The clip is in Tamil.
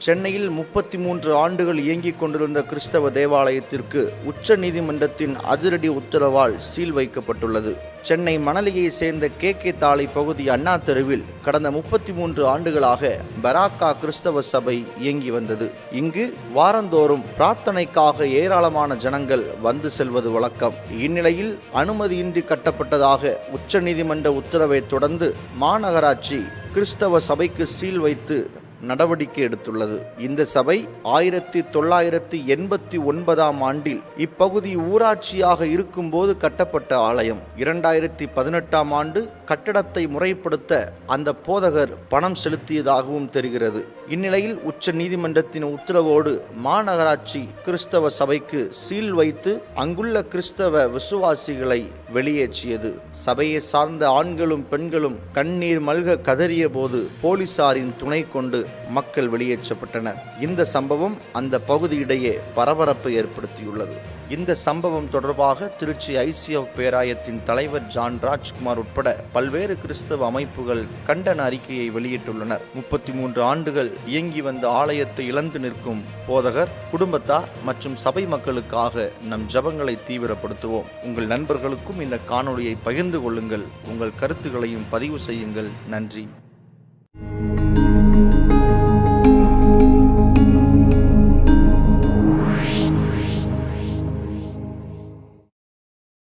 சென்னையில் முப்பத்தி மூன்று ஆண்டுகள் இயங்கிக் கொண்டிருந்த கிறிஸ்தவ தேவாலயத்திற்கு உச்ச நீதிமன்றத்தின் அதிரடி உத்தரவால் சீல் வைக்கப்பட்டுள்ளது. சென்னை மணலியை சேர்ந்த கே. கே. தாளை பகுதி அண்ணா தெருவில் கடந்த முப்பத்தி மூன்று ஆண்டுகளாக பராக்கா கிறிஸ்தவ சபை இயங்கி வந்தது. இங்கு வாரந்தோறும் பிரார்த்தனைக்காக ஏராளமான ஜனங்கள் வந்து செல்வது வழக்கம். இந்நிலையில் அனுமதியின்றி கட்டப்பட்டதாக உச்சநீதிமன்ற உத்தரவை தொடர்ந்து மாநகராட்சி கிறிஸ்தவ சபைக்கு சீல் வைத்து நடவடிக்கை எடுத்துள்ளது. இந்த சபை ஆயிரத்தி தொள்ளாயிரத்தி எண்பத்தி ஒன்பதாம் ஆண்டில் இப்பகுதி ஊராட்சியாக இருக்கும்போது கட்டப்பட்ட ஆலயம். இரண்டாயிரத்தி பதினெட்டாம் ஆண்டு கட்டடத்தை முறைப்படுத்த அந்த போதகர் பணம் செலுத்தியதாகவும் தெரிகிறது. இந்நிலையில் உச்ச நீதிமன்றத்தின் உத்தரவோடு மாநகராட்சி கிறிஸ்தவ சபைக்கு சீல் வைத்து அங்குள்ள கிறிஸ்தவ விசுவாசிகளை வெளியேற்றியது. சபையை சார்ந்த ஆண்களும் பெண்களும் கண்ணீர் மல்க கதறிய போது போலீசாரின் துணை கொண்டு மக்கள் வெளியேற்றப்பட்டனர். இந்த சம்பவம் அந்த பகுதியிடையே பரபரப்பை ஏற்படுத்தியுள்ளது. இந்த சம்பவம் தொடர்பாக திருச்சி ஐசிஎஃப் பேராயத்தின் தலைவர் ஜான் ராஜ்குமார் உட்பட பல்வேறு கிறிஸ்தவ அமைப்புகள் கண்டன அறிக்கையை வெளியிட்டுள்ளனர். முப்பத்தி மூன்று ஆண்டுகள் இயங்கி வந்த ஆலயத்தை இழந்து நிற்கும் போதகர் குடும்பத்தார் மற்றும் சபை மக்களுக்காக நம் ஜபங்களை தீவிரப்படுத்துவோம். உங்கள் நண்பர்களுக்கும் இந்த காணொலியை பகிர்ந்து கொள்ளுங்கள். உங்கள் கருத்துக்களையும் பதிவு செய்யுங்கள். நன்றி.